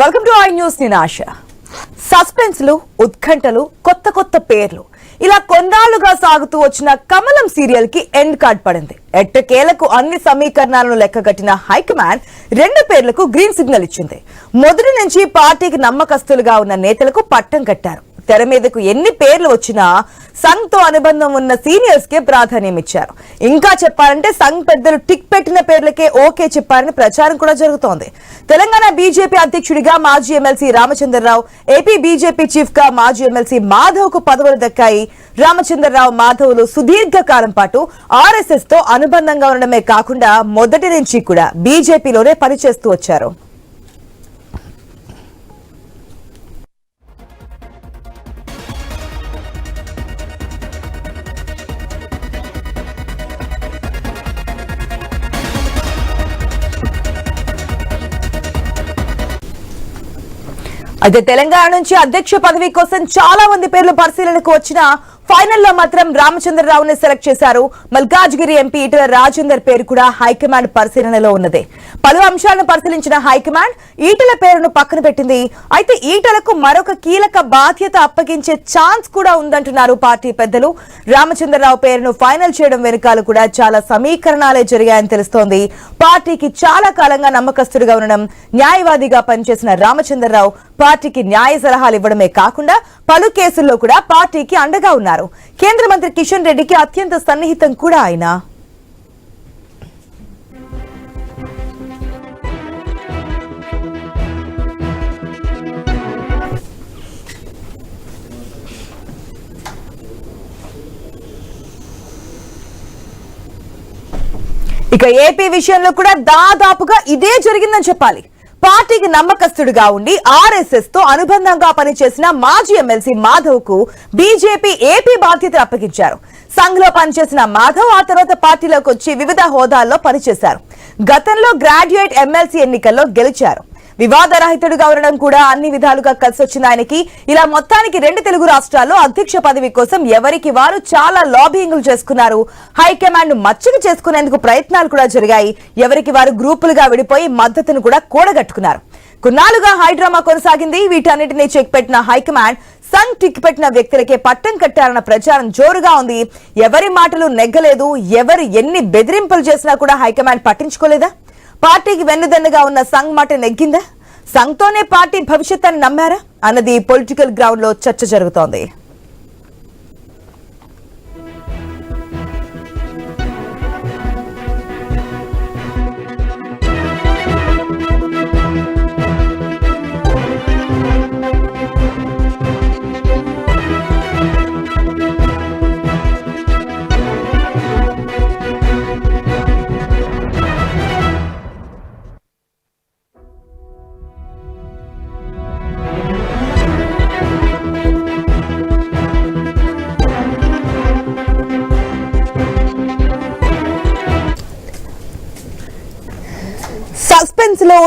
Welcome to I news నేను ఆశ సస్పెన్స్లు ఉత్కంఠలు కొత్త కొత్త పేర్లు. ఇలా కొన్నాళ్ళుగా సాగుతూ వచ్చిన కమలం సీరియల్కి ఎండ్ కార్డ్ పడింది. ఎట్టకేలకు అన్ని సమీకరణాలను లెక్కగట్టిన హైకమాండ్ రెండు పేర్లకు గ్రీన్ సిగ్నల్ ఇచ్చింది. మొదటి నుంచి పార్టీకి నమ్మకస్తులుగా ఉన్న నేతలకు పట్టం కట్టారు. తెర మీదకు ఎన్ని పేర్లు వచ్చినా సంఘ్తో అనుబంధం ఉన్న సీనియర్స్ కే ప్రాధాన్యం ఇచ్చారు ఇంకా చెప్పాలంటే సంఘ్ పెద్దలు టిక్ పెట్టిన పేర్లకే ఓకే చెప్పారని ప్రచారం కూడా జరుగుతోంది. తెలంగాణ బీజేపీ అధ్యక్షుడిగా మాజీ ఎమ్మెల్సీ రామచంద్రరావు ఏపీ బీజేపీ చీఫ్గా మాజీ ఎమ్మెల్సీ మాధవ్కు పదవులు దక్కాయి. రామచంద్రరావు మాధవ్లు సుదీర్ఘ కాలం పాటు ఆర్ఎస్ఎస్తో అనుబంధంగా ఉండడమే కాకుండా మొదటి నుంచి కూడా బీజేపీలోనే పనిచేస్తూ వచ్చారు. అయితే తెలంగాణ నుంచి అధ్యక్ష పదవి కోసం చాలా మంది పేర్లు పరిశీలనకు వచ్చిన ఫైనల్లో మాత్రం రామచంద్రరావుని సెలెక్ట్ చేశారు. మల్కాజ్గిరి ఎంపీ ఈటల రాజేందర్ పేరు కూడా హైకమాండ్ పరిశీలనలో ఉన్నది. పలు అంశాలను పరిశీలించిన హైకమాండ్ ఈటల పేరును పక్కన పెట్టింది. అయితే ఈటలకు మరొక కీలక బాధ్యత అప్పగించే ఛాన్స్ కూడా ఉందంటున్నారు పార్టీ పెద్దలు. రామచంద్రరావు పేరును ఫైనల్ చేయడం వెనుకాల కూడా చాలా సమీకరణాలే జరిగాయని తెలుస్తోంది. పార్టీకి చాలా కాలంగా నమ్మకస్తుడిగా ఉండడం న్యాయవాదిగా పనిచేసిన రామచంద్రరావు పార్టీకి న్యాయ సలహాలు ఇవ్వడమే కాకుండా పలు కేసుల్లో కూడా పార్టీకి అండగా ఉన్నారు. కేంద్ర మంత్రి కిషన్ రెడ్డికి అత్యంత సన్నిహితం కూడా ఆయన. ఇక ఏపీ విషయంలో కూడా దాదాపుగా ఇదే జరిగిందని చెప్పాలి. పార్టీకి నమ్మకస్తుడిగా ఉండి ఆర్ఎస్ఎస్తో అనుబంధంగా పనిచేసిన మాజీ ఎమ్మెల్సీ మాధవ్కు బీజేపీ ఏపీ బాధ్యతలు అప్పగించారు. సంఘ్లో పనిచేసిన మాధవ్ ఆ తర్వాత పార్టీలోకి వచ్చి వివిధ హోదాల్లో పనిచేశారు. గతంలో గ్రాడ్యుయేట్ ఎమ్మెల్సీ ఎన్నికల్లో గెలిచారు. వివాదరహితుడుగా ఉండడం కూడా అన్ని విధాలుగా కలిసొచ్చింది ఆయనకి. ఇలా మొత్తానికి రెండు తెలుగు రాష్ట్రాల్లో అధ్యక్ష పదవి కోసం ఎవరికి వారు చాలా లాబింగ్లు చేసుకున్నారు. హైకమాండ్ మచ్చిక చేసుకునేందుకు ప్రయత్నాలు కూడా జరిగాయి. ఎవరికి వారు గ్రూపులుగా విడిపోయి మద్దతును కూడా కూడగట్టుకున్నారు. కొన్నాళ్ళుగా హైడ్రామా కొనసాగింది. వీటన్నిటినీ చెక్ పెట్టిన హైకమాండ్ సంఘ్ టిక్ పెట్టిన వ్యక్తులకే పట్టం కట్టారన్న ప్రచారం జోరుగా ఉంది. ఎవరి మాటలు నెగ్గలేదు. ఎవరు ఎన్ని బెదిరింపులు చేసినా కూడా హైకమాండ్ పట్టించుకోలేదా? పార్టీకి వెన్నుదన్నుగా ఉన్న సంఘ్ మాట నెగ్గిందా? సంఘ్తోనే పార్టీ భవిష్యత్ అని నమ్మారా? అన్నది పొలిటికల్ గ్రౌండ్లో చర్చ జరుగుతోంది.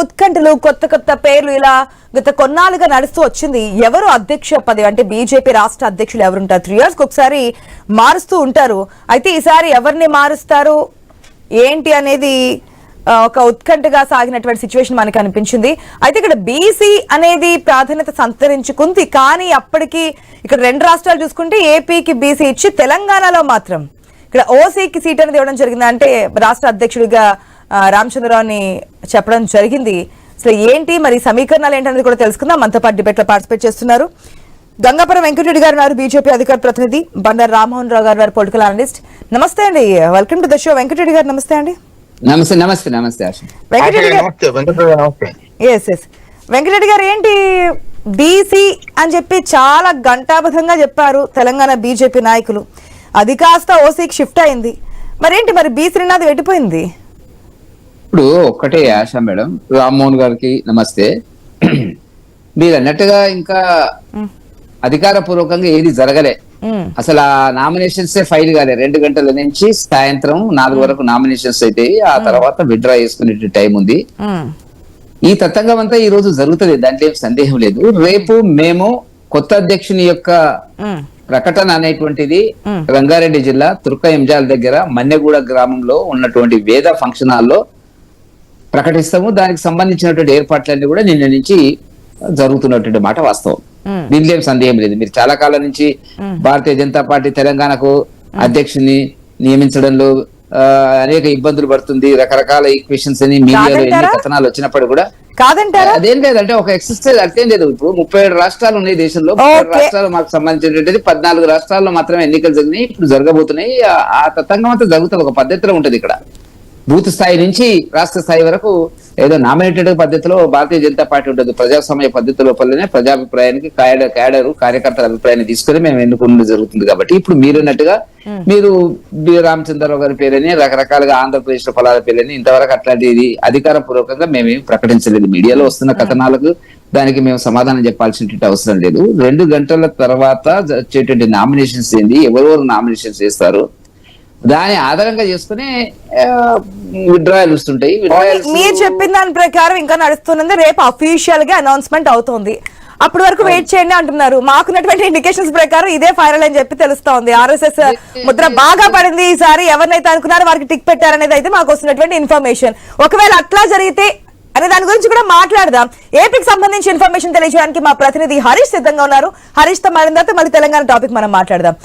ఉత్కంఠలు కొత్త కొత్త పేర్లు ఇలా గత కొన్నాళ్ళుగా నడుస్తూ వచ్చింది. ఎవరు అధ్యక్ష పదవి? అంటే బీజేపీ రాష్ట్ర అధ్యక్షులు ఎవరుంటారు? త్రీ ఇయర్స్ ఒకసారి మారుస్తూ ఉంటారు. అయితే ఈసారి ఎవరిని మారుస్తారు? ఏంటి అనేది ఒక ఉత్కంఠగా సాగినటువంటి సిచ్యువేషన్ మనకి అనిపించింది. అయితే ఇక్కడ బీసీ అనేది ప్రాధాన్యత సంతరించుకుంది. కానీ అప్పటికి ఇక్కడ రెండు రాష్ట్రాలు చూసుకుంటే ఏపీకి బీసీ ఇచ్చి తెలంగాణలో మాత్రం. ఇక్కడ ఓసీకి సీట్ అనేది ఇవ్వడం జరిగింది అంటే రాష్ట్ర అధ్యక్షుడిగా రామచంద్రరావుని చెప్పడం జరిగింది. అసలు ఏంటి మరి సమీకరణాలు ఏంటనేది కూడా తెలుసుకుందాం. మనతో పాటు డిబేట్లో పార్టిసిపేట్ చేస్తున్నారు. గంగాపురం వెంకటరెడ్డి గారు ఉన్నారు బీజేపీ అధికార ప్రతినిధి. బండారు రామ్మోహన్ రావు గారు వారు పొలిటికల్ అనలిస్ట్ నమస్తే అండి. Welcome to the show Venkata Reddy గారు నమస్తే అండి. నమస్తే నమస్తే నమస్తే వెంకటరెడ్డి ఎస్ ఎస్ వెంకటరెడ్డి గారు ఏంటి? బీసీ అని చెప్పి చాలా ఘంటాబద్ధంగా చెప్పారు తెలంగాణ బీజేపీ నాయకులు. అది కాస్త ఓసీకి షిఫ్ట్ అయింది. మరేంటి మరి బీసీ నినాది వెళ్ళిపోయింది ఇప్పుడు ఒక్కటే ఆశ మేడం. రామ్మోహన్ గారికి నమస్తే. మీరు అన్నట్టుగా ఇంకా అధికార పూర్వకంగా ఏది జరగలే. అసలు ఆ నామినేషన్స్ ఫైల్ కాలే. రెండు గంటల నుంచి సాయంత్రం నాలుగు వరకు నామినేషన్స్ అయితే ఆ తర్వాత విత్డ్రా చేసుకునే టైం ఉంది. ఈ తతంగం అంతా ఈ రోజు జరుగుతుంది దాంట్లో ఏం సందేహం లేదు. రేపు మేము కొత్త అధ్యక్షుని యొక్క ప్రకటన అనేటువంటిది. రంగారెడ్డి జిల్లా తుర్క ఎంజాల్ దగ్గర మన్నెగూడ గ్రామంలో ఉన్నటువంటి వేద ఫంక్షన్ హాల్లో ప్రకటిస్తాము. దానికి సంబంధించినటువంటి ఏర్పాట్లన్నీ కూడా నిన్న నుంచి జరుగుతున్నటువంటి మాట వాస్తవం. దీనిలో ఏం సందేహం లేదు. మీరు చాలా కాలం నుంచి భారతీయ జనతా పార్టీ తెలంగాణకు అధ్యక్షుని నియమించడంలో అనేక ఇబ్బందులు పడుతుంది. రకరకాల ఈక్వేషన్స్ అని మీడియాలో ఎన్ని? కథనాలు వచ్చినప్పటికీ కూడా. కాదంటారా? అదేం లేదంటే ఒక ఎక్సర్సైజ్ అర్థం లేదు. ఇప్పుడు ముప్పై ఏడు రాష్ట్రాలు ఉన్నాయి దేశంలో. రాష్ట్రాలు మాకు సంబంధించినటువంటిది. పద్నాలుగు రాష్ట్రాల్లో మాత్రమే ఎన్నికలు జరిగినాయి. ఇప్పుడు జరగబోతున్నాయి. ఆ- ఆ తతంగం అంతా జరుగుతుంది ఒక పద్ధతిలో ఉంటది ఇక్కడ. బూత్ స్థాయి నుంచి రాష్ట్ర స్థాయి వరకు ఏదో నామినేటెడ్ పద్ధతిలో భారతీయ జనతా పార్టీ ఉంటుంది. ప్రజాస్వామ్య పద్ధతి లోపలనే ప్రజాభిప్రాయానికి క్యాడర్ క్యాడరు కార్యకర్తల అభిప్రాయాన్ని తీసుకుని మేము ఎన్నుకున్నది జరుగుతుంది కాబట్టి ఇప్పుడు మీరున్నట్టుగా మీరు బి. రామచంద్రరావు గారి పేరని రకరకాలుగా ఆంధ్రప్రదేశ్లో ఫలాల పేరని ఇంతవరకు అట్లాంటిది అధికార పూర్వకంగా మేమేం ప్రకటించలేదు. మీడియాలో వస్తున్న కథనాలకు దానికి మేము సమాధానం చెప్పాల్సినటువంటి అవసరం లేదు. రెండు గంటల తర్వాత వచ్చేటువంటి నామినేషన్స్ ఏంది? ఎవరెవరు నామినేషన్స్ చేస్తారు దాని ఆధారంగా చేసుకుని విడ్రాయల్ వస్తుంటాయి. మీరు చెప్పిన దాని ప్రకారం ఇంకా నడుస్తున్నది రేపు అఫీషియల్గా అనౌన్స్మెంట్ అవుతుంది. అప్పటి వరకు వెయిట్ చేయండి అంటున్నారు. మాకున్నటువంటి ఇండికేషన్స్ ప్రకారం ఇదే ఫైనల్ అని చెప్పి తెలుస్తోంది. ఆర్ఎస్ఎస్ ముద్ర బాగా పడింది ఈసారి. ఎవరినైతే అనుకున్నారో వారికి టిక్ పెట్టారనేది అయితే మాకు వస్తున్నటువంటి ఇన్ఫర్మేషన్ ఒకవేళ అట్లా జరిగితే అనే దాని గురించి కూడా మాట్లాడదాం. ఏపీకి సంబంధించి ఇన్ఫర్మేషన్ తెలియజేయడానికి మా ప్రతినిధి హరీష్ సిద్ధంగా ఉన్నారు. హరీష్తో తర్వాత మళ్ళీ తెలంగాణ టాపిక్ మనం మాట్లాడదాం.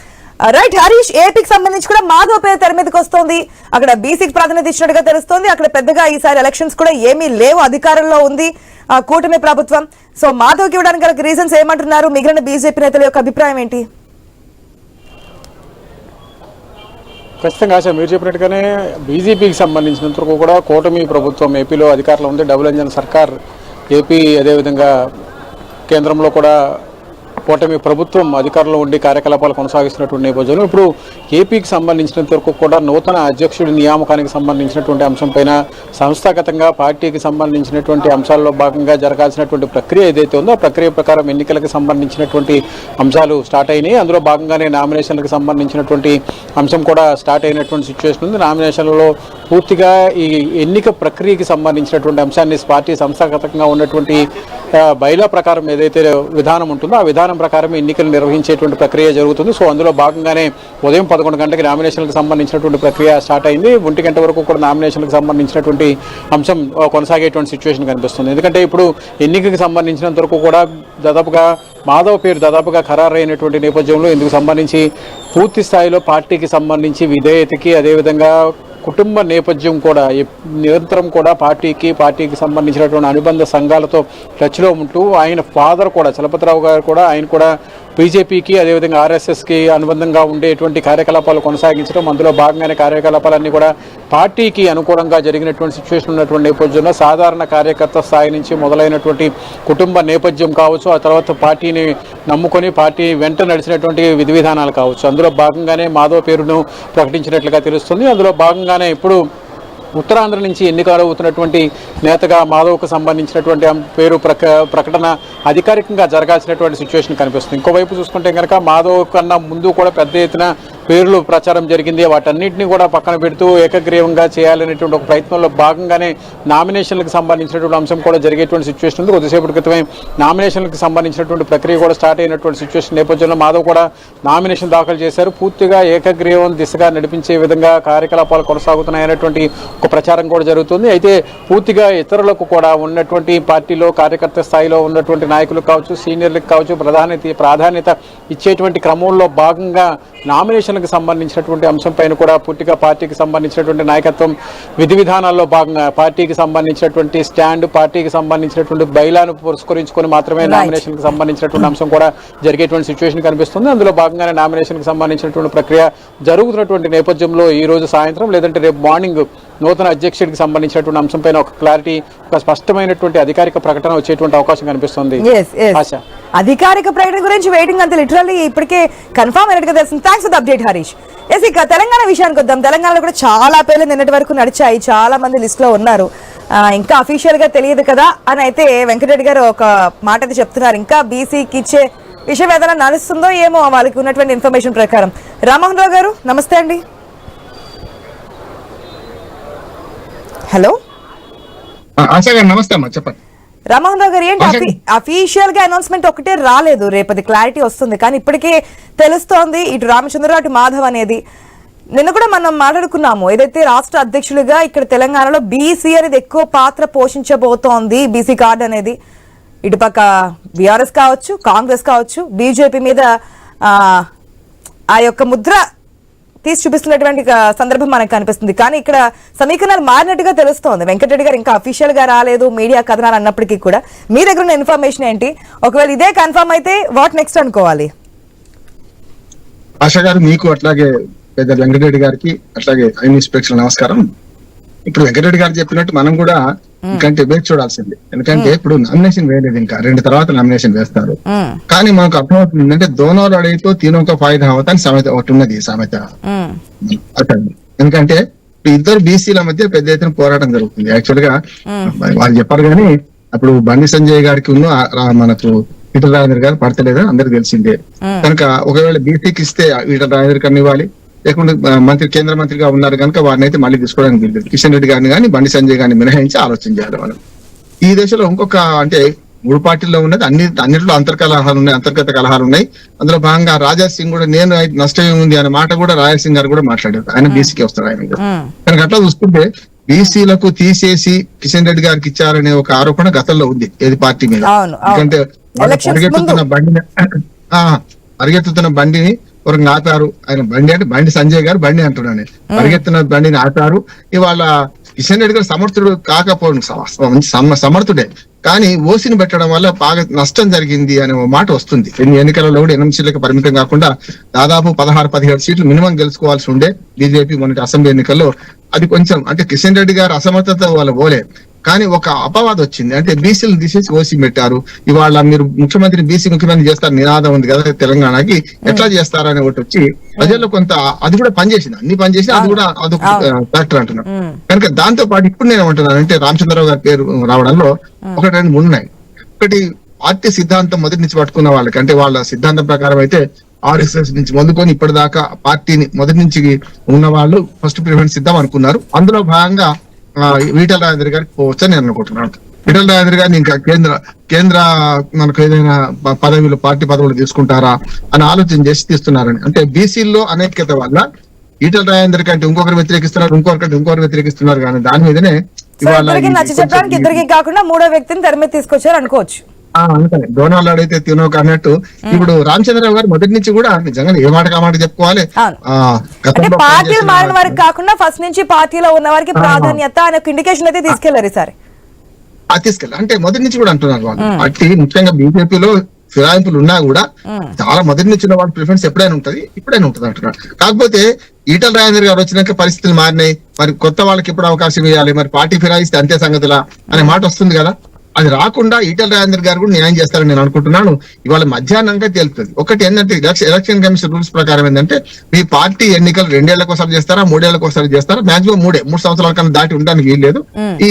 రైట్ హరీష్ ఏపీకి సంబంధించి కూడా మాధవ్ పేరు తెర మీదకి వస్తుంది. అక్కడ బీసీకి ప్రాధాన్యత ఇచ్చినట్టుగా తెలుస్తోంది. అక్కడ పెద్దగా ఈసారి ఎలక్షన్స్ కూడా ఏమీ లేవు. అధికారంలో ఉంది ఆ, కూటమి ప్రభుత్వం. సో మాధవ్కి ఇవ్వడానికి గల రీజన్స్ ఏమంటున్నారు? మిగిలిన బీజేపీ నేతల యొక్క అభిప్రాయం ఏంటి? ఖచ్చితంగా ఆశ మీరు చెప్పినట్టుగానే బీజేపీకి సంబంధించినంత వరకు కూడా కూటమి ప్రభుత్వం ఏపీలో అధికారంలో ఉంది. డబుల్ ఇంజన్ సర్కార్ ఏపీ అదేవిధంగా కేంద్రంలో కూడా కూటమి ప్రభుత్వం అధికారంలో ఉండి కార్యకలాపాలు కొనసాగిస్తున్నటువంటి నేపథ్యంలో ఇప్పుడు ఏపీకి సంబంధించినంత వరకు కూడా నూతన అధ్యక్షుడి నియామకానికి సంబంధించినటువంటి అంశంపైన సంస్థాగతంగా పార్టీకి సంబంధించినటువంటి అంశాల్లో భాగంగా జరగాల్సినటువంటి ప్రక్రియ ఏదైతే ఉందో ఆ ప్రక్రియ ప్రకారం ఎన్నికలకు సంబంధించినటువంటి అంశాలు స్టార్ట్ అయినాయి. అందులో భాగంగానే నామినేషన్లకు సంబంధించినటువంటి అంశం కూడా స్టార్ట్ అయినటువంటి సిచ్యువేషన్ ఉంది. నామినేషన్లలో పూర్తిగా ఈ ఎన్నిక ప్రక్రియకి సంబంధించినటువంటి అంశాన్ని పార్టీ సంస్థాగతంగా ఉన్నటువంటి బయలా ప్రకారం ఏదైతే విధానం ఉంటుందో ఆ విధానం ప్రకారం ఎన్నికలు నిర్వహించేటువంటి ప్రక్రియ జరుగుతుంది. సో అందులో భాగంగానే ఉదయం పదకొండు గంటలకు నామినేషన్లకు సంబంధించినటువంటి ప్రక్రియ స్టార్ట్ అయింది. ఒంటి గంట వరకు కూడా నామినేషన్లకు సంబంధించినటువంటి అంశం కొనసాగేటువంటి సిచ్యువేషన్ కనిపిస్తుంది. ఎందుకంటే ఇప్పుడు ఎన్నికకి సంబంధించినంత వరకు కూడా దాదాపుగా మాధవ్ పేరు దాదాపుగా ఖరారైనటువంటి నేపథ్యంలో ఇందుకు సంబంధించి పూర్తి స్థాయిలో పార్టీకి సంబంధించి విధేయతకి అదేవిధంగా కుటుంబ నేపథ్యం కూడా నిరంతరం కూడా పార్టీకి పార్టీకి సంబంధించినటువంటి అనుబంధ సంఘాలతో టచ్లో ఉంటూ ఆయన ఫాదర్ కూడా చలపతిరావు గారు కూడా ఆయన కూడా బీజేపీకి అదేవిధంగా ఆర్ఎస్ఎస్కి అనుబంధంగా ఉండేటువంటి కార్యకలాపాలు కొనసాగించడం అందులో భాగంగానే కార్యకలాపాలన్నీ కూడా పార్టీకి అనుకూలంగా జరిగినటువంటి సిచ్యువేషన్ ఉన్నటువంటి నేపథ్యంలో సాధారణ కార్యకర్త స్థాయి నుంచి మొదలైనటువంటి కుటుంబ నేపథ్యం కావచ్చు ఆ తర్వాత పార్టీని నమ్ముకొని పార్టీ వెంట నడిచినటువంటి విధి విధానాలు కావచ్చు. అందులో భాగంగానే మాధవ్ పేరును ప్రకటించినట్లుగా తెలుస్తుంది. అందులో భాగంగానే ఇప్పుడు ఉత్తరాంధ్ర నుంచి ఎన్నికలు అవుతున్నటువంటి నేతగా మాధవ్కు సంబంధించినటువంటి పేరు ప్రక ప్రకటన అధికారికంగా జరగాల్సినటువంటి సిచ్యువేషన్ కనిపిస్తుంది. ఇంకోవైపు చూసుకుంటే కనుక మాధవ్ కన్నా ముందు కూడా పెద్ద ఎత్తున పేర్లు ప్రచారం జరిగింది. వాటన్నిటిని కూడా పక్కన పెడుతూ ఏకగ్రీవంగా చేయాలనేటువంటి ఒక ప్రయత్నంలో భాగంగానే నామినేషన్లకు సంబంధించినటువంటి అంశం కూడా జరిగేటువంటి సిచ్యువేషన్ ఉంది. కొద్దిసేపటి క్రితమే నామినేషన్లకు సంబంధించినటువంటి ప్రక్రియ కూడా స్టార్ట్ అయినటువంటి సిచ్యువేషన్ నేపథ్యంలో మాధవ్ కూడా నామినేషన్ దాఖలు చేశారు. పూర్తిగా ఏకగ్రీవం దిశగా నడిపించే విధంగా కార్యకలాపాలు కొనసాగుతున్నాయనేటువంటి ఒక ప్రచారం కూడా జరుగుతుంది. అయితే పూర్తిగా ఇతరులకు కూడా ఉన్నటువంటి పార్టీలో కార్యకర్త స్థాయిలో ఉన్నటువంటి నాయకులకు కావచ్చు సీనియర్లకు కావచ్చు ప్రాధాన్యత ప్రాధాన్యత ఇచ్చేటువంటి క్రమంలో భాగంగా నామినేషన్ నామినేషన్లకు సంబంధించినటువంటి అంశంపైన కూడా పూర్తిగా పార్టీకి సంబంధించినటువంటి నాయకత్వం విధి విధానాల్లో భాగంగా పార్టీకి సంబంధించినటువంటి స్టాండ్ పార్టీకి సంబంధించినటువంటి బైలాను పురస్కరించుకొని మాత్రమే Right. నామినేషన్కి సంబంధించినటువంటి అంశం కూడా జరిగేటువంటి సిచ్యువేషన్ కనిపిస్తుంది అందులో భాగంగానే నామినేషన్కి సంబంధించినటువంటి ప్రక్రియ జరుగుతున్నటువంటి నేపథ్యంలో ఈ రోజు సాయంత్రం లేదంటే రేపు మార్నింగ్ నూతన అధ్యక్షుడికి సంబంధించినటువంటి అంశం పైన ఒక క్లారిటీ ఒక స్పష్టమైనటువంటి అధికారిక ప్రకటన వచ్చేటువంటి అవకాశం కనిపిస్తుంది. ఆశ. అధికారిక ప్రకటన గురించి వెయిటింగ్ అంతే లిటరల్లీ ఇప్పటికే కన్ఫర్మ్ అయినట్టుగా thanks for the update Harish yes ఇక తెలంగాణ విషయానికి వద్దాం. తెలంగాణలో కూడా చాలా పేర్లు నిన్నటి వరకు నడిచాయి. చాలా మంది లిస్ట్లో ఉన్నారు. ఇంకా అఫీషియల్గా తెలియదు కదా అని అయితే వెంకటరెడ్డి గారు ఒక మాట అయితే చెప్తున్నారు. ఇంకా బీసీకి ఇచ్చే విషయం ఏదైనా నడుస్తుందో ఏమో వాళ్ళకి ఉన్నటువంటి ఇన్ఫర్మేషన్ ప్రకారం. రామ్మోహన్ రావు గారు నమస్తే అండి. హలో? ఆశా గారు నమస్తే అమ్మా చెప్పండి. రామ్మోహన్ రావు గారు ఏంటి అఫీషియల్గా అనౌన్స్మెంట్ ఒకటే రాలేదు రేపటి క్లారిటీ వస్తుంది కానీ ఇప్పటికే తెలుస్తోంది ఇటు రామచంద్రరావు అటు మాధవ్ అనేది. నిన్న కూడా మనం మాట్లాడుకున్నాము ఏదైతే రాష్ట్ర అధ్యక్షులుగా ఇక్కడ తెలంగాణలో బీసీ అనేది ఎక్కువ పాత్ర పోషించబోతోంది బీసీ కార్డ్ అనేది. ఇటుపక్క బీఆర్ఎస్ కావచ్చు కాంగ్రెస్ కావచ్చు బీజేపీ మీద ఆ యొక్క ముద్ర తీసి చూపిస్తున్నటువంటి సందర్భం మనకు కనిపిస్తుంది. కానీ ఇక్కడ సమీకరణాలు మారినట్టుగా తెలుస్తోంది. వెంకటరెడ్డి గారు ఇంకా అఫీషియల్గా రాలేదు మీడియా కథనాలు అన్నప్పటికీ కూడా. మీ దగ్గర ఉన్న ఇన్ఫర్మేషన్ ఏంటి? ఒకవేళ ఇదే కన్ఫర్మ్ అయితే వాట్ నెక్స్ట్ అనుకోవాలి? ఆశ గారు మీకు అట్లాగే పెద్ద వెంకటరెడ్డి గారికి అట్లాగే ఐ ప్రేక్షకుల నమస్కారం. ఇప్పుడు వెంకటరెడ్డి గారు చెప్పినట్టు మనం కూడా ఇంకంటే వేచి చూడాల్సింది. ఎందుకంటే ఇప్పుడు నామినేషన్ వేయలేదు ఇంకా. రెండు తర్వాత నామినేషన్ వేస్తారు. కానీ మనకు అర్థమవుతుంది అంటే దోనోరు అడిగితో తీనొక ఫాయిదా అవతాని సామెత ఒకటి ఉన్నది సామెత. ఎందుకంటే ఇద్దరు బీసీల మధ్య పెద్ద ఎత్తున పోరాటం జరుగుతుంది. యాక్చువల్గా వాళ్ళు చెప్పారు కానీ అప్పుడు బండి సంజయ్ గారికి ఉన్న మనకు ఈటల రాజేంద్ర గారు పడతలేదు అందరికి తెలిసిందే. కనుక ఒకవేళ బీసీకి ఇస్తే ఈటల రాజేంద్ర గారిని ఇవ్వాలి. లేకుంటే మంత్రి కేంద్ర మంత్రిగా ఉన్నారు కనుక వారిని అయితే మళ్ళీ తీసుకోవడానికి వీల్లేదు. కిషన్ రెడ్డి గారిని కానీ బండి సంజయ్ గారిని మినహాయించి ఆలోచన చేయాలి మనం. ఈ దశలో ఇంకొక అంటే మూడు పార్టీల్లో ఉన్నది అన్ని అన్నింటిలో అంతర్కలహాలు ఉన్నాయి అంతర్గత కలహాలు ఉన్నాయి. అందులో భాగంగా రాజా సింగ్ కూడా నేను అయితే నష్టం ఉంది అనే మాట కూడా రాజా సింగ్ గారు కూడా మాట్లాడారు. ఆయన బీసీకి వస్తారు ఆయన. కనుక అట్లా చూసుకుంటే బీసీలకు తీసేసి కిషన్ రెడ్డి గారికి ఇచ్చారనే ఒక ఆరోపణ గతంలో ఉంది ఏది పార్టీ మీద. ఎందుకంటే పరిగెత్తుతున్న. బండిని ఆ, పరిగెత్తుతున్న బండిని ఒక ఆపారు ఆయన బండి అంటే బండి సంజయ్ గారు బండి అంటున్నాను పరిగెత్తున్న బండిని ఆపారు. ఇవాళ కిషన్ రెడ్డి గారు సమర్థుడు కాకపోవడం మంచి సమ- సమర్థుడే. కానీ ఓసిని పెట్టడం వల్ల బాగా నష్టం జరిగింది అనే మాట వస్తుంది. ఎన్ని ఎన్నికలలో కూడా ఎనిమిది సీట్లకు పరిమితం కాకుండా దాదాపు పదహారు పదిహేడు సీట్లు మినిమం గెలుచుకోవాల్సి ఉండే బీజేపీ మొన్నటి అసెంబ్లీ ఎన్నికల్లో. అది కొంచెం అంటే కిషన్ రెడ్డి గారు అసమర్థత వాళ్ళ పోలే. కానీ ఒక అపవాదం వచ్చింది. అంటే బీసీలు తీసేసి ఓసీ పెట్టారు. ఇవాళ మీరు ముఖ్యమంత్రిని బీసీ ముఖ్యమంత్రి చేస్తారు నినాదం ఉంది కదా తెలంగాణకి. ఎట్లా చేస్తారు అని ఒకటి వచ్చి ప్రజల్లో కొంత అది కూడా పనిచేసింది. అన్ని పనిచేసి అది కూడా అదొక ఫ్యాక్టర్ అంటున్నాను కనుక దాంతో పాటు ఇప్పుడు నేను ఏమంటున్నాను అంటే రామచంద్రరావు గారి పేరు రావడంలో ఒకటి రెండు మూడు ఉన్నాయి. ఒకటి పార్టీ సిద్ధాంతం మొదటి నుంచి పట్టుకున్న వాళ్ళకి అంటే వాళ్ళ సిద్ధాంతం ప్రకారం అయితే ఆర్ఎస్ఎస్ నుంచి మొదలుకొని ఇప్పటిదాకా పార్టీని మొదటి నుంచి ఉన్న వాళ్ళు ఫస్ట్ ప్రిఫరెన్స్ ఇద్దాం అనుకున్నారు. అందులో భాగంగా ఈటల రాజేంద్ర గారికి పోవచ్చని నేను అనుకుంటున్నాను. ఈటల రాజేంద్ర గారిని ఇంకా కేంద్ర కేంద్ర మనకు ఏదైనా పదవులు పార్టీ పదవులు తీసుకుంటారా అని ఆలోచన చేసి తీస్తున్నారని. అంటే బీసీల్లో అనేకత వల్ల ఈటల రాజేంద్ర కంటే ఇంకొకరు వ్యతిరేకిస్తున్నారు ఇంకొకరికంటే ఇంకొకరు వ్యతిరేకిస్తున్నారు కానీ దాని మీదనే ఇద్దరికి కాకుండా మూడో వ్యక్తిని తెర మీద తీసుకొచ్చారు అనుకోవచ్చు. అందుకని. డోనాల్డ్ అడిగితే తినోక అన్నట్టు. ఇప్పుడు రామచంద్రరావు గారు మొదటి నుంచి కూడా నిజంగా ఏ మాట మాట చెప్పుకోవాలి? పార్టీలు మారిన వారికి కాకుండా ఫస్ట్ నుంచి పార్టీలో ఉన్న వారికి ప్రాధాన్యత అనే ఇండికేషన్ అయితే తీసుకెళ్ళారు ఈసారి. ఆ, తీసుకెళ్ళి. అంటే మొదటి నుంచి కూడా అంటున్నారు వాళ్ళు. పార్టీ ముఖ్యంగా బీజేపీలో ఫిరాయింపులు ఉన్నా కూడా చాలా మొదటి నుంచి ఉన్న వాళ్ళ ప్రిఫరెన్స్ ఎప్పుడైనా ఉంటది ఇప్పుడైనా ఉంటది అంటున్నారు. కాకపోతే ఈటల రాజేంద్ర గారు వచ్చినాక పరిస్థితులు మారినాయి. మరి కొత్త వాళ్ళకి ఎప్పుడు అవకాశం ఇవ్వాలి? మరి పార్టీ ఫిరాయిస్తే అంతే సంగతులా? అనే మాట వస్తుంది కదా. అది రాకుండా ఈటల రాజేంద్ర గారు కూడా న్యాయం చేస్తారని నేను అనుకుంటున్నాను. ఇవాళ మధ్యాహ్నంగా తేలుతుంది. ఒకటి ఏంటంటే ఎలక్షన్ కమిషన్ రూల్స్ ప్రకారం ఏంటంటే మీ పార్టీ ఎన్నికలు రెండేళ్ళకు ఒకసారి చేస్తారా మూడేళ్ళకు ఒకసారి చేస్తారా? మాక్సిమం మూడే మూడు సంవత్సరాల కన్నా దాటి ఉండడానికి వీల్లేదు ఈ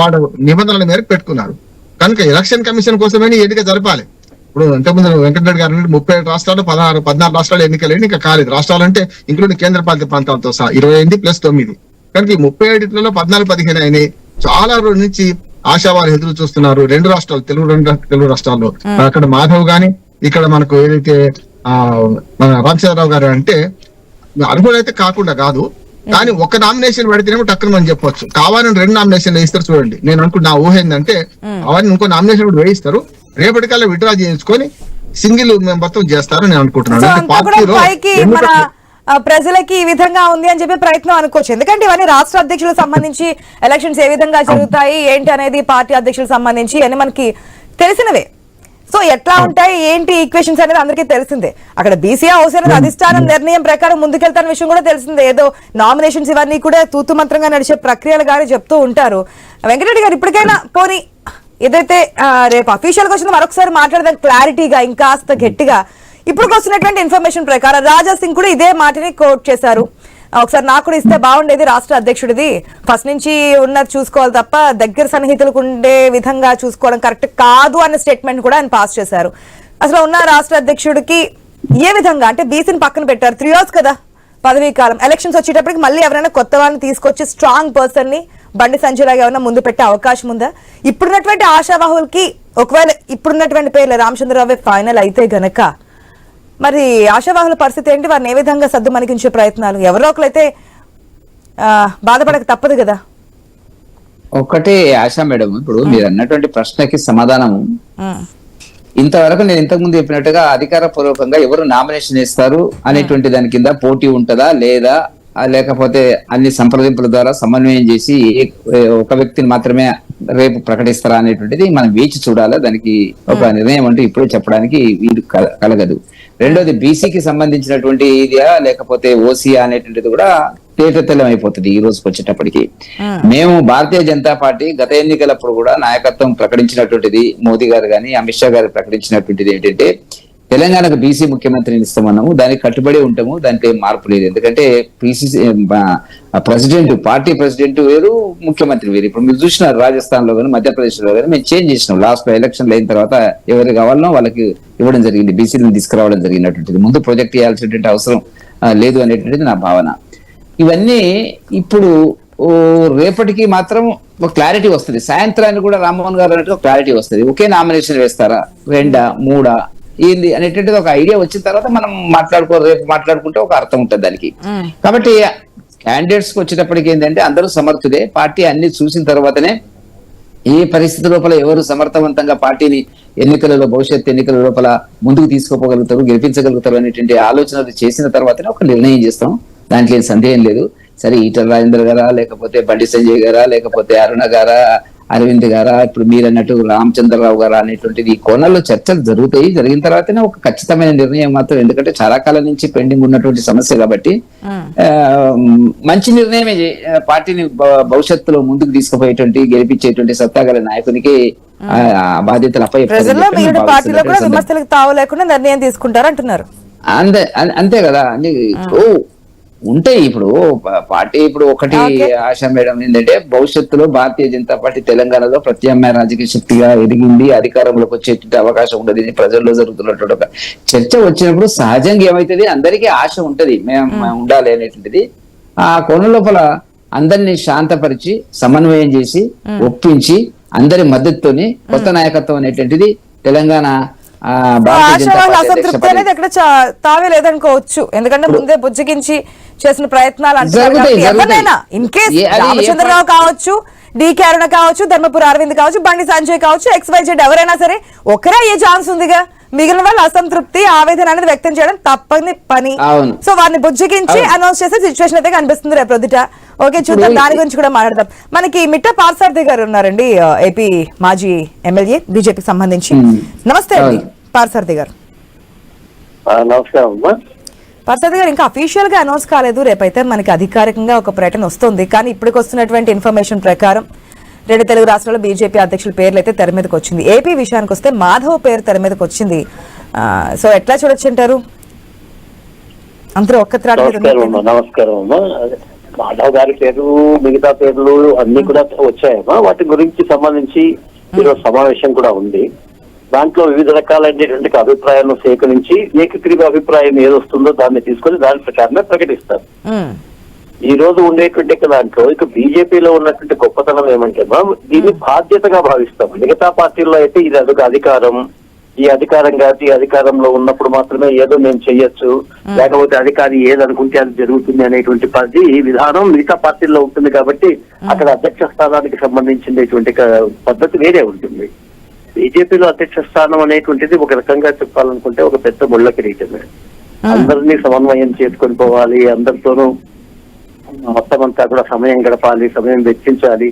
వాడు నిబంధనల మేరకు పెట్టుకున్నారు. కనుక ఎలక్షన్ కమిషన్ కోసమే ఎన్నిక జరపాలి. ఇప్పుడు ఇంతకుముందు వెంకటరెడ్డి గారు ముప్పై ఏడు రాష్ట్రాలు పదహారు పద్నాలుగు రాష్ట్రాలు ఎన్నికలు ఇంకా కాలేదు. రాష్ట్రాలు అంటే ఇంక్లూడింగ్ కేంద్ర పాలిత ప్రాంతాలతో సహా ఇరవై ఎనిమిది ప్లస్ తొమ్మిది. కనుక ఈ ముప్పై ఏడిట్లలో పద్నాలుగు పదిహేను అయినాయి. చాలా రోజుల నుంచి ఆశావారు ఎదురు చూస్తున్నారు. రెండు రాష్ట్రాలు తెలుగు రెండు తెలుగు రాష్ట్రాల్లో. అక్కడ మాధవ్ గాని ఇక్కడ మనకు ఏదైతే ఆ మన రామచంద్రరావు గారు అంటే అర్హులు అయితే కాకుండా కాదు. కానీ ఒక నామినేషన్ పెడితేనేమో టక్కున మనం చెప్పొచ్చు. కావాలని రెండు నామినేషన్ వేయిస్తారు చూడండి. నేను అనుకుంటున్నా నా ఊహ ఏంటంటే అవన్నీ ఇంకో నామినేషన్ కూడా వేయిస్తారు. రేపటికల్లా విడ్రా చేయించుకొని సింగిల్ మొత్తం చేస్తారు నేను అనుకుంటున్నాను. పార్టీలో ప్రజలకి ఈ విధంగా ఉంది అని చెప్పి ప్రయత్నం అనుకోవచ్చు. ఎందుకంటే ఇవన్నీ రాష్ట్ర అధ్యక్షులకు సంబంధించి ఎలక్షన్స్ ఏ విధంగా జరుగుతాయి ఏంటి అనేది పార్టీ అధ్యక్షులకు సంబంధించి అని మనకి తెలిసినవే. సో ఎట్లా ఉంటాయి ఏంటి ఈక్వేషన్స్ అనేది అందరికీ తెలిసిందే. అక్కడ బీసీఆర్ హౌస్ అనేది అధిష్టానం నిర్ణయం ప్రకారం ముందుకెళ్తాన విషయం కూడా తెలిసిందే. ఏదో నామినేషన్స్ ఇవన్నీ కూడా తూతు మంత్రంగా నడిచే ప్రక్రియలు కానీ చెప్తూ ఉంటారు. వెంకటరెడ్డి గారు ఇప్పటికైనా పోనీ ఏదైతే రేపు అఫీషియల్గా వచ్చిందో మరొకసారి మాట్లాడదాం క్లారిటీగా ఇంకాస్త గట్టిగా. ఇప్పుడు వస్తున్నటువంటి ఇన్ఫర్మేషన్ ప్రకారం రాజా సింగ్ కూడా ఇదే మాటని కోట్ చేశారు. ఒకసారి నాకు కూడా ఇస్తే బాగుండేది రాష్ట్ర అధ్యక్షుడిది. ఫస్ట్ నుంచి ఉన్నది చూసుకోవాలి తప్ప దగ్గర సన్నిహితులకు ఉండే విధంగా చూసుకోవడం కరెక్ట్ కాదు అనే స్టేట్మెంట్ కూడా ఆయన పాస్ చేశారు. అసలు ఉన్న రాష్ట్ర అధ్యక్షుడికి ఏ విధంగా అంటే బీసీని పక్కన పెట్టారు? త్రీ ఇయర్స్ కదా పదవీ కాలం. ఎలక్షన్స్ వచ్చేటప్పటికి మళ్ళీ ఎవరైనా కొత్త వాళ్ళని తీసుకొచ్చి స్ట్రాంగ్ పర్సన్ని బండి సంజయ్ ఎవరైనా ఏమైనా ముందు పెట్టే అవకాశం ఉందా? ఇప్పుడున్నటువంటి ఆశావాహులకి ఒకవేళ ఇప్పుడున్నటువంటి పేర్లు రామచంద్రరావు ఫైనల్ అయితే గనక మరి ఆశావాహుల పరిస్థితి ఏంటి? వారిని ఏ విధంగా సద్దు మనిగించే ప్రయత్నాలు? ఎవరో ఒకరైతే బాధపడక తప్పదు కదా? ఒకటే ఆశ మేడం ఇప్పుడు మీరు అన్నటువంటి ప్రశ్నకి సమాధానం ఇంతవరకు నేను ఇంతకు ముందు చెప్పినట్టుగా అధికార పూర్వకంగా ఎవరు నామినేషన్ ఇస్తారు అనేటువంటి దాని కింద పోటీ ఉంటుందా లేదా? లేకపోతే అన్ని సంప్రదింపుల ద్వారా సమన్వయం చేసి ఒక వ్యక్తిని మాత్రమే రేపు ప్రకటిస్తారా అనేటువంటిది మనం వేచి చూడాలి? దానికి ఒక నిర్ణయం అంటూ ఇప్పుడే చెప్పడానికి వీలు కల- కలగదు. రెండోది బీసీకి సంబంధించినటువంటి ఇదియా లేకపోతే ఓసీఆ అనేటువంటిది కూడా తేటతెల్లం అయిపోతుంది ఈ రోజుకి వచ్చేటప్పటికి. మేము భారతీయ జనతా పార్టీ గత ఎన్నికలప్పుడు కూడా నాయకత్వం ప్రకటించినటువంటిది మోదీ గారు కానీ అమిత్ షా గారు ప్రకటించినటువంటిది ఏంటంటే తెలంగాణకు బీసీ ముఖ్యమంత్రిని ఇస్తామన్నాము దానికి కట్టుబడి ఉంటాము దాంట్లో ఏం మార్పు లేదు. ఎందుకంటే పిసిసి ప్రెసిడెంట్ పార్టీ ప్రెసిడెంట్ వేరు ముఖ్యమంత్రి వేరు. ఇప్పుడు మీరు చూసినారు రాజస్థాన్లో కానీ మధ్యప్రదేశ్లో కానీ మేము చేంజ్ చేసినాం. లాస్ట్ ఎలక్షన్లు అయిన తర్వాత ఎవరు కావాలనో వాళ్ళకి ఇవ్వడం జరిగింది. బీసీలను తీసుకురావడం జరిగినటువంటిది. ముందు ప్రొజెక్ట్ చేయాల్సినటువంటి అవసరం లేదు అనేటువంటిది నా భావన. ఇవన్నీ ఇప్పుడు రేపటికి మాత్రం ఒక క్లారిటీ వస్తుంది. సాయంత్రానికి కూడా రామ్మోహన్ గారు అన్నట్టు క్లారిటీ వస్తుంది. ఒకే నామినేషన్ వేస్తారా? రెండా? మూడా? ఏంది అనేటువంటిది ఒక ఐడియా వచ్చిన తర్వాత మనం మాట్లాడుకో రేపు మాట్లాడుకుంటే ఒక అర్థం ఉంటుంది దానికి. కాబట్టి క్యాండిడేట్స్కి వచ్చేటప్పటికి ఏంటంటే అందరూ సమర్థుడే పార్టీ అన్ని చూసిన తర్వాతనే ఏ పరిస్థితి లోపల ఎవరు సమర్థవంతంగా పార్టీని ఎన్నికలలో భవిష్యత్ ఎన్నికల లోపల ముందుకు తీసుకుపోగలుగుతారు గెలిపించగలుగుతారు అనేటువంటి ఆలోచనలు చేసిన తర్వాతనే ఒక నిర్ణయం చేస్తాం. దాంట్లో ఏం సందేహం లేదు. సరే ఈటల రాజేంద్ర గారా లేకపోతే బండి సంజయ్ గారా లేకపోతే అరుణ గారా అరవింద్ గారా ఇప్పుడు మీరు అన్నట్టు రామచంద్రరావు గారా అనేటువంటిది ఈ కోణాల్లో చర్చలు జరుగుతాయి. జరిగిన తర్వాతనే ఒక ఖచ్చితమైన నిర్ణయం మాత్రం. ఎందుకంటే చాలా కాలం నుంచి పెండింగ్ ఉన్నటువంటి సమస్య కాబట్టి మంచి నిర్ణయమే పార్టీని భవిష్యత్తులో ముందుకు తీసుకుపోయేటువంటి గెలిపించేటువంటి సత్తా గల నాయకునికి బాధ్యతలు విమర్శలకు తావు లేకుండా నిర్ణయం తీసుకుంటారు అంటున్నారు అంతే అంతే కదా. ఉంటాయి. ఇప్పుడు పార్టీ ఇప్పుడు ఒకటి. ఆశ మేడం ఏంటంటే భవిష్యత్తులో భారతీయ జనతా పార్టీ తెలంగాణలో ప్రత్యామ్నాయ రాజకీయ శక్తిగా ఎదిగింది. అధికారంలోకి వచ్చేటువంటి అవకాశం ఉండదు. ఇది ప్రజల్లో జరుగుతున్నటువంటి ఒక చర్చ వచ్చినప్పుడు సహజంగా ఏమైతుంది? అందరికీ ఆశ ఉంటది. మేము. మేము ఉండాలి అనేటువంటిది. ఆ కోణం లోపల అందరినీ శాంతపరిచి సమన్వయం చేసి ఒప్పించి అందరి మద్దతుతోని కొత్త నాయకత్వం అనేటువంటిది తెలంగాణ అసంతృప్తి అనేది ఎక్కడ చా- తావే లేదనుకోవచ్చు ఎందుకంటే ముందే బుజ్జగించి చేసిన ప్రయత్నాలు అంటున్నారు. ఎవరినైనా ఇన్ కేస్ ఏ- ఏ రామచంద్రరావు కావచ్చు డి అరుణ కావచ్చు ధర్మపురి అరవింద్ కావచ్చు బండి సంజయ్ కావచ్చు ఎక్స్ వై జెడ్ ఎవరైనా సరే ఒకరే అయ్యే ఛాన్స్ ఉందిగా మిగిలిన వాళ్ళు అసంతృప్తి ఆవేదన అనేది వ్యక్తం చేయడం తప్పని పని. సో వారిని బుజ్జగించి. అనౌన్స్ చేసే సిచ్యువేషన్ అయితే కనిపిస్తుంది రేపు ప్రొద్దుట ఓకే చూద్దాం దాని గురించి కూడా మాట్లాడదాం మనకి మిట్ట పార్సార్థి గారు ఉన్నారండి ఏపీ మాజీ ఎమ్మెల్యే బీజేపీకి సంబంధించి. నమస్తే అండి. పార్సార్థి గారు ఆ, నమస్కారం అమ్మా పార్సార్థి గారు ఇంకా అఫీషియల్గా అనౌన్స్ కాలేదు రేపైతే మనకి అధికారికంగా ఒక ప్రకటన వస్తుంది కానీ ఇప్పటికి వస్తున్నటువంటి ఇన్ఫర్మేషన్ ప్రకారం రెండు తెలుగు రాష్ట్రాల్లో బీజేపీ అధ్యక్షుల పేర్లు అయితే తెర మీదకి వచ్చింది. ఏపీ విషయానికి వస్తే మాధవ్ పేరు తెర మీదకి వచ్చింది. సో ఎట్లా చూడొచ్చు అంటారు? అందరూ ఒక్క నమస్కారం అమ్మా మాధవ్ గారి పేరు మిగతా పేర్లు అన్ని కూడా వచ్చాయమ్మా. వాటి గురించి సంబంధించి ఈరోజు సమావేశం కూడా ఉంది. దాంట్లో వివిధ రకాలైనటువంటి అభిప్రాయాలను సేకరించి ఏకగ్రీవ అభిప్రాయం ఏదొస్తుందో దాన్ని తీసుకొని దాని ప్రకారమే ప్రకటిస్తారు. ఈ రోజు ఉండేటువంటి దాంట్లో ఇక బీజేపీలో ఉన్నటువంటి గొప్పతనం ఏమంటే మా దీన్ని బాధ్యతగా భావిస్తాం. మిగతా పార్టీల్లో అయితే ఇది అదొక అధికారం. ఈ అధికారం కాదు ఈ అధికారంలో ఉన్నప్పుడు మాత్రమే ఏదో మేము చెయ్యొచ్చు లేకపోతే అధికారి ఏదనుకుంటే అది జరుగుతుంది అనేటువంటి పది విధానం మిగతా పార్టీల్లో ఉంటుంది కాబట్టి అక్కడ అధ్యక్ష స్థానానికి సంబంధించినటువంటి పద్ధతి వేరే ఉంటుంది. బీజేపీలో అధ్యక్ష స్థానం అనేటువంటిది ఒక రకంగా చెప్పాలనుకుంటే ఒక పెద్ద ముళ్ళ కిరీటమే. అందరినీ సమన్వయం చేసుకొని పోవాలి అందరితోనూ మొత్తం అంతా కూడా సమయం గడపాలి సమయం వెచ్చించాలి.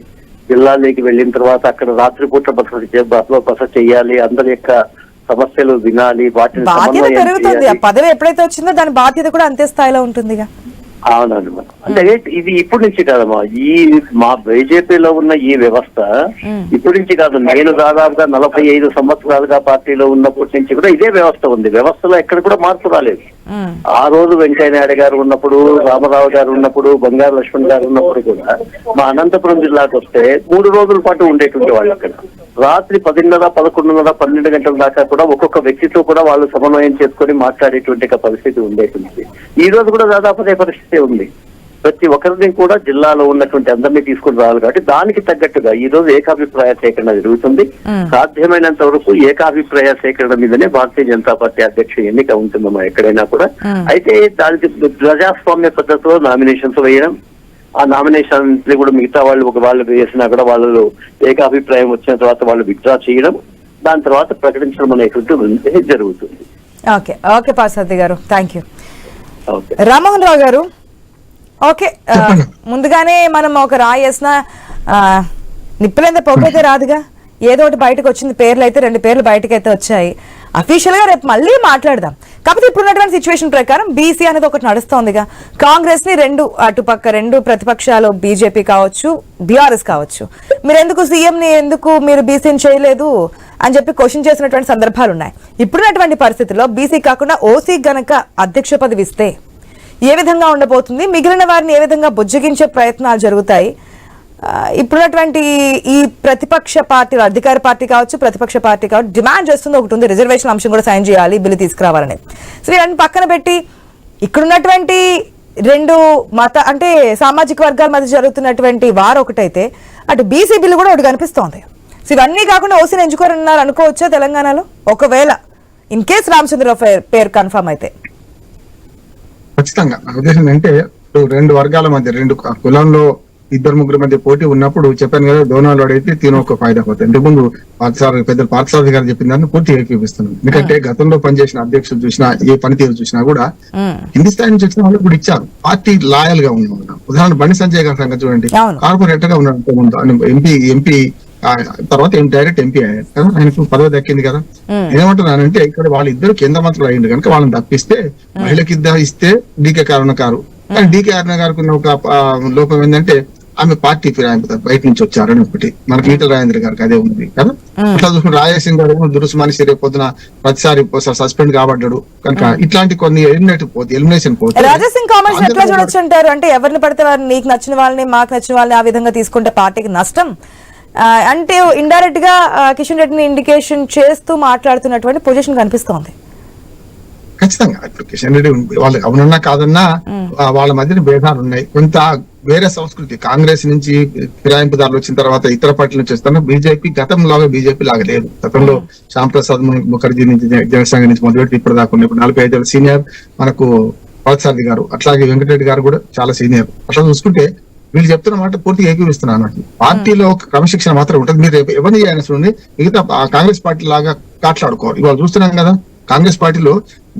జిల్లాలోకి వెళ్ళిన తర్వాత అక్కడ రాత్రిపూట బస బస చేయాలి. అందరి యొక్క సమస్యలు వినాలి వాటిని బాధ్యత పెరుగుతుంది. పదవి ఎప్పుడైతే వచ్చిందో దాని బాధ్యత కూడా అంతే స్థాయిలో ఉంటుందిగా. అవునమ్మా అంటే ఇది ఇప్పటి నుంచి కాదమ్మా. ఈ మా బీజేపీలో ఉన్న ఈ వ్యవస్థ ఇప్పటి నుంచి కాదు. నేను దాదాపుగా నలభై ఐదు సంవత్సరాలుగా పార్టీలో ఉన్నప్పటి నుంచి కూడా ఇదే వ్యవస్థ ఉంది. వ్యవస్థలో ఎక్కడ కూడా మార్పు రాలేదు. ఆ రోజు వెంకయ్య నాయుడు గారు ఉన్నప్పుడు రామారావు గారు ఉన్నప్పుడు బంగారు లక్ష్మణ్ గారు ఉన్నప్పుడు కూడా మా అనంతపురం జిల్లాకు వస్తే మూడు రోజుల పాటు ఉండేటువంటి వాళ్ళు అక్కడ. రాత్రి పదిన్నర పదకొండున్నర పన్నెండు గంటల దాకా కూడా ఒక్కొక్క వ్యక్తితో కూడా వాళ్ళు సమన్వయం చేసుకొని మాట్లాడేటువంటి పరిస్థితి ఉండేటువంటి. ఈ రోజు కూడా దాదాపు అదే పరిస్థితి ఉంది. ప్రతి ఒక్కరిని కూడా జిల్లాలో ఉన్నటువంటి అందరినీ తీసుకుని రావాలి కాబట్టి దానికి తగ్గట్టుగా ఈ రోజు ఏకాభిప్రాయ సేకరణ జరుగుతుంది. సాధ్యమైనంత వరకు ఏకాభిప్రాయ సేకరణ మీదనే భారతీయ జనతా పార్టీ అధ్యక్ష ఎన్నిక ఉంటుందమ్మా ఎక్కడైనా కూడా. అయితే దానికి ప్రజాస్వామ్య పద్ధతిలో నామినేషన్స్ వేయడం ఆ నామినేషన్ కూడా మిగతా వాళ్ళు ఒక వాళ్ళు వేసినా కూడా వాళ్ళు ఏకాభిప్రాయం వచ్చిన తర్వాత వాళ్ళు విత్డ్రా చేయడం దాని తర్వాత ప్రకటించడం అనేటువంటిది జరుగుతుంది. ఓకే ఓకే పార్సాది గారు thank you okay. Rammohan Rao గారు ఓకే. ముందుగానే మనం ఒక రాయి వేసిన నిప్పులైతే పొగైతే రాదుగా? ఏదో ఒకటి బయటకు వచ్చింది పేర్లు అయితే రెండు పేర్లు బయటకు అయితే వచ్చాయి. అఫీషియల్గా రేపు మళ్ళీ మాట్లాడదాం. కాకపోతే ఇప్పుడున్నటువంటి సిచ్యువేషన్ ప్రకారం బీసీ అనేది ఒకటి నడుస్తోందిగా. కాంగ్రెస్ని రెండు అటుపక్క రెండు ప్రతిపక్షాలు బీజేపీ కావచ్చు బీఆర్ఎస్ కావచ్చు. మీరు ఎందుకు సీఎం ని ఎందుకు మీరు బీసీని చేయలేదు అని చెప్పి క్వశ్చన్ చేసినటువంటి సందర్భాలు ఉన్నాయి ఇప్పుడున్నటువంటి పరిస్థితుల్లో బీసీ కాకుండా ఓసీ గనక అధ్యక్ష పదవి ఇస్తే ఏ విధంగా ఉండబోతుంది? మిగిలిన వారిని ఏ విధంగా బుజ్జగించే ప్రయత్నాలు జరుగుతాయి? ఇప్పుడున్నటువంటి ఈ ప్రతిపక్ష పార్టీ అధికార పార్టీ కావచ్చు ప్రతిపక్ష పార్టీ కావచ్చు డిమాండ్ చేస్తుంది ఒకటి ఉంది. రిజర్వేషన్ అంశం కూడా సైన్ చేయాలి బిల్లు తీసుకురావాలని. సో ఇవన్నీ పక్కన పెట్టి ఇక్కడున్నటువంటి రెండు మత అంటే సామాజిక వర్గాల మధ్య జరుగుతున్నటువంటి వారు ఒకటైతే అటు బీసీ బిల్లు కూడా ఒకటి కనిపిస్తోంది. సో ఇవన్నీ కాకుండా ఓసీని ఎంచుకోరన్నారు అనుకోవచ్చా తెలంగాణలో? ఒకవేళ ఇన్ కేస్ రామచంద్రరావు పేరు- పేరు కన్ఫర్మ్ అయితే. ఖచ్చితంగా. నా ఉద్దేశం అంటే ఇప్పుడు రెండు వర్గాల మధ్య రెండు కులంలో ఇద్దరు ముగ్గురు మధ్య పోటీ ఉన్నప్పుడు చెప్పాను కదా దోనాలు వాడైతే తిన ఒక ఫాయిదా పోతుంది ఇంతకుముందు పార్థసారథి పెద్ద పార్థసారథి గారు చెప్పిన దాన్ని పూర్తి ఏకీపిస్తున్నాను ఎందుకంటే గతంలో పనిచేసిన అధ్యక్షులు చూసినా ఏ పనితీరు చూసినా కూడా కింది స్థాయి నుంచి వచ్చిన వాళ్ళు కూడా ఇచ్చారు. పార్టీ లాయల్గా ఉన్న ఉదాహరణ బండి సంజయ్ గారి సంగతి చూడండి. కార్పొరేటర్గా ఉన్నాడు ఆయన ఎంపీ ఎంపీ తర్వాత ఏం డైరెక్ట్ ఎంపీ అయ్యారు కదా ఆయనకు పదవి దక్కింది కదా. ఏమంటున్నానంటే ఇక్కడ వాళ్ళిద్దరు కేంద్ర మంత్రులు అయ్యింది కనుక వాళ్ళని తప్పిస్తే మహిళకి ఇద్దరు ఇస్తే డీకే కారణకారు. కానీ డీకే అరుణ గారికి ఉన్న ఒక లోపం ఏంటంటే ఆమె పార్టీ ఫిరాయింపు బయట నుంచి వచ్చారని ఒకటి. మనకి ఈటల రాజేంద్ర గారికి అదే ఉంది కదా. అట్లా చూసుకుంటే రాజేసింగ్ గారు దురుసు మనిషి రేపు పొద్దున ప్రతిసారి సస్పెండ్ కాబడ్డాడు. కనుక ఇట్లాంటి కొన్ని ఎలిమినేట్ పోతే ఎలిమినేషన్ పోతే రాజా సింగ్ కామెంట్స్ ఎట్లా చూడొచ్చు అంటారు? అంటే ఎవరిని పడితే వారిని నీకు నచ్చిన వాళ్ళని మాకు నచ్చిన వాళ్ళని ఆ విధంగా తీసుకుంటే పార్టీకి నష్టం? అంటే ఇండైరెక్ట్గా కిషన్ రెడ్డిని ఇండికేషన్ చేస్తూ మాట్లాడుతున్నటువంటి పొజిషన్ కనిపిస్తోంది. ఖచ్చితంగా. ఇప్పుడు కిషన్ రెడ్డి వాళ్ళు అవునన్నా కాదన్నా వాళ్ళ మధ్యన భేదాలు ఉన్నాయి. కొంత వేరే సంస్కృతి కాంగ్రెస్ నుంచి ఫిరాయింపుదారులు వచ్చిన తర్వాత ఇతర పార్టీల నుంచి వస్తున్న బీజేపీ గతంలో బీజేపీ లాగా లేదు. గతంలో శ్యామ్ ప్రసాద్ ముఖర్జీ నుంచి జన- జనసంఘ నుంచి మొదలుపెట్టి ఇప్పుడు దాకా ఉన్నాయి. ఇప్పుడు నలభై ఐదు సీనియర్ మనకు పార్థసారథి గారు అట్లాగే వెంకటరెడ్డి గారు కూడా చాలా సీనియర్. అట్లా చూసుకుంటే వీళ్ళు చెప్తున్న మాట పూర్తిగా ఏకీవిస్తున్నాను అన్నట్టు పార్టీలో ఒక క్రమశిక్షణ మాత్రం ఉంటుంది. మీరు రేపు ఎవరిని చేయాల్సి మిగతా ఆ కాంగ్రెస్ పార్టీ లాగా కాట్లాడుకోవాలి. ఇవాళ చూస్తున్నాం కదా కాంగ్రెస్ పార్టీలో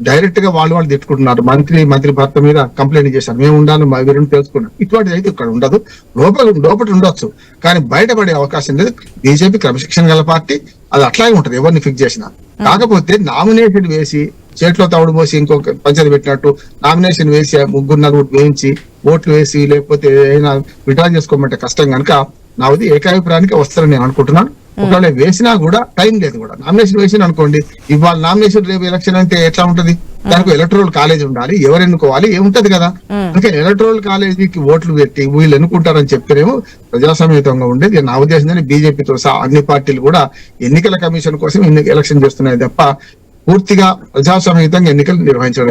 డైరెక్ట్గా వాళ్ళు వాళ్ళు తిట్టుకుంటున్నారు. మంత్రి మంత్రి భర్త మీద కంప్లైంట్ చేశారు. మేము ఉండాలి మా వీరిని తెలుసుకున్నాం ఇటువంటిది అయితే ఇక్కడ ఉండదు. లోపల లోపల ఉండొచ్చు. కానీ బయటపడే అవకాశం లేదు. బీజేపీ క్రమశిక్షణ గల పార్టీ. అది అట్లాగే ఉంటది. ఎవరిని ఫిక్స్ చేసినా. కాకపోతే నామినేషన్ వేసి చేతిలో తవుడు పోసి ఇంకొక పంచాయతీ పెట్టినట్టు నామినేషన్ వేసి ముగ్గురు నలుగురు వేయించి ఓట్లు వేసి లేకపోతే ఏదైనా విడ్రా చేసుకోమంటే కష్టం కనుక నాది ఏకాభిప్రాయానికి వస్తారని నేను అనుకుంటున్నాను. ఒకవేళ వేసినా కూడా టైం లేదు కూడా. నామినేషన్ వేసిన అనుకోండి ఇవాళ నామినేషన్ రేపు ఎలక్షన్ అంటే ఎట్లా ఉంటది? దానికి ఎలక్ట్రల్ కాలేజ్ ఉండాలి ఎవరు ఎన్నుకోవాలి ఏముంటది కదా? అందుకే ఎలక్ట్రల్ కాలేజీకి ఓట్లు పెట్టి వీళ్ళు ఎన్నుకుంటారని చెప్పినేమో ప్రజాస్వామ్యతంగా ఉండేది. నా ఉద్దేశం బీజేపీతో సహా అన్ని పార్టీలు కూడా ఎన్నికల కమిషన్ కోసం ఎన్ని ఎలక్షన్ చేస్తున్నాయి తప్ప పూర్తిగా ప్రజాస్వామ్యతంగా ఎన్నికలు నిర్వహించడం.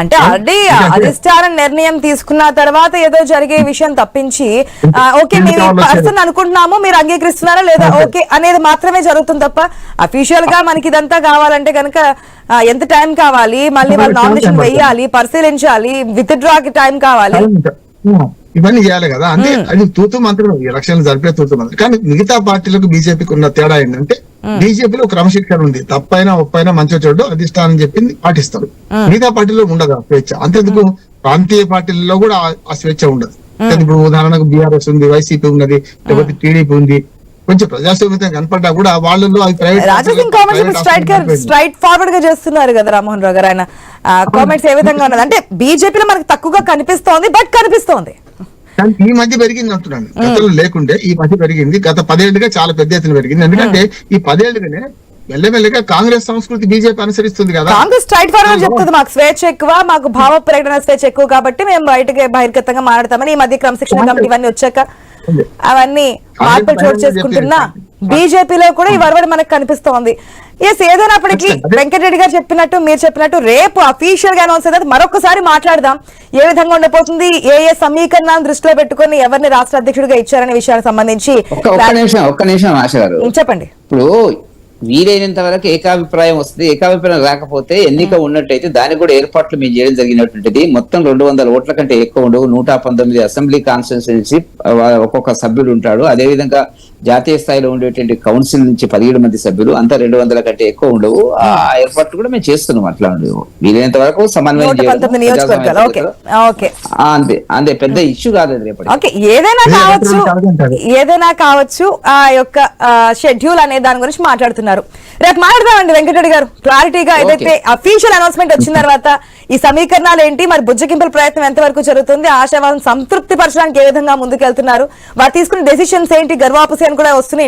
అంటే ఆల్రెడీ అధిష్టానం నిర్ణయం తీసుకున్న తర్వాత ఏదో జరిగే విషయం తప్పించి ఓకే మేము పర్సన్ అనుకుంటున్నాము మీరు అంగీకరిస్తున్నారా లేదా? ఓకే అనేది మాత్రమే జరుగుతుంది తప్ప అఫీషియల్గా మనకి ఇదంతా కావాలంటే కనుక ఎంత టైం కావాలి? మళ్ళీ వాళ్ళు నామినేషన్ వేయాలి పరిశీలించాలి విత్ డ్రాకి టైం కావాలి. ఇవన్నీ చేయాలి కదా. అంటే అది తూతు మంత్రం ఎలక్షన్ జరిపే తూతు మంత్రం కానీ మిగతా పార్టీలకు బీజేపీకి ఉన్న తేడా ఏంటంటే బీజేపీలో క్రమశిక్షణ ఉంది. తప్పైనా ఒప్పైనా మంచి చెడు అధిష్టానం చెప్పింది పాటిస్తారు. మిగతా పార్టీలో ఉండదు ఆ స్వేచ్ఛ. అంతేందుకు ప్రాంతీయ పార్టీలలో కూడా ఆ- స్వేచ్ఛ ఉండదు. ఇప్పుడు ఉదాహరణకు బీఆర్ఎస్ ఉంది వైసీపీ ఉన్నది లేకపోతే టీడీపీ ఉంది కొంచెం ప్రజాస్వామ్యం కనపడ్డా కూడా వాళ్ళలో అవి private Raja Singh comments straight straight ఫార్వర్డ్గా చేస్తున్నారు కదా రామ్మోహన్ రావు గారు ఆయన. కామెంట్స్ ఏ విధంగా ఉన్నది? అంటే బీజేపీలో మనకు తక్కువగా కనిపిస్తోంది బట్ కనిపిస్తోంది. కానీ ఈ మధ్య పెరిగింది అంటున్నాను. గతంలో లేకుండే ఈ మధ్య పెరిగింది. గత పదేళ్ళుగా చాలా పెద్ద ఎత్తున పెరిగింది. ఎందుకంటే ఈ పదేళ్ళుగానే మెల్లమెల్లగా కాంగ్రెస్ సంస్కృతి బీజేపీ అనుసరిస్తుంది కదా. కాంగ్రెస్ స్ట్రైట్ ఫార్వర్డ్ చెప్తుంది. మాకు స్వేచ్ఛ ఎక్కువ మాకు భావ ప్రకటన స్వేచ్ఛ ఎక్కువ కాబట్టి మేము బయటకి బహిర్గతంగా మాట్లాడతామని ఈ మధ్య క్రమశిక్షణ కమిటీ ఇవన్నీ వచ్చాక అవన్నీ మార్పులు చోటు చేసుకుంటున్నా బీజేపీలో కూడా ఈ వరవడి మనకు కనిపిస్తోంది. ఎస్ ఏదైనప్పటికీ వెంకటరెడ్డి గారు చెప్పినట్టు మీరు చెప్పినట్టు రేపు అఫీషియల్గా అనౌన్స్ అయితే మరొకసారి మాట్లాడదాం. ఏ విధంగా ఉండబోతుంది? ఏ ఏ సమీకరణాలను దృష్టిలో పెట్టుకొని ఎవరిని రాష్ట్ర అధ్యక్షుడిగా ఇచ్చారనే విషయానికి సంబంధించి ఒక్క ఒక్క నిమిషం ఒక్క నిమిషం ఆశ గారు చెప్పండి? ఇప్పుడు వీలైనంత వరకు ఏకాభిప్రాయం వస్తుంది. ఏకాభిప్రాయం రాకపోతే ఎన్నిక ఉన్నట్టయితే దానికి కూడా ఏర్పాట్లు మేము చేయడం జరిగినటువంటిది. మొత్తం రెండు వందల ఓట్ల కంటే ఎక్కువ ఉండవు. నూట పంతొమ్మిది అసెంబ్లీ కాన్స్టిట్యూన్సీ ఒక్కొక్క సభ్యుడు ఉంటాడు. అదే విధంగా జాతీయ స్థాయిలో ఉండేటువంటి కౌన్సిల్ నుంచి పదిహేడు మంది సభ్యులు అంతా రెండు వందల కంటే ఎక్కువ ఉండవు. ఆ ఏర్పాట్లు కూడా మేము చేస్తున్నాం అట్లా ఉండవు. వీలైనంత వరకు సమన్వయం అంతే. అంతే. పెద్ద ఇష్యూ కాదు రేపటి ఏదైనా కావచ్చు. ఏదైనా కావచ్చు ఆ యొక్క షెడ్యూల్ అనే దాని గురించి మాట్లాడుతున్నారు. రేపు మాట్లాడదామండి వెంకటరెడ్డి గారు. క్లారిటీగా ఏదైతే అఫీషియల్ అనౌన్స్మెంట్ వచ్చిన తర్వాత ఈ సమీకరణాలు ఏంటి మరి బుజ్జగింపుల ప్రయత్నం ఎంత వరకు జరుగుతుంది ఆశావాదం సంతృప్తి పరచడానికి ఏ విధంగా ముందుకెళ్తున్నారు వారు తీసుకున్న డెసిషన్స్ ఏంటి గర్వాపసి అని కూడా వస్తున్నాయి.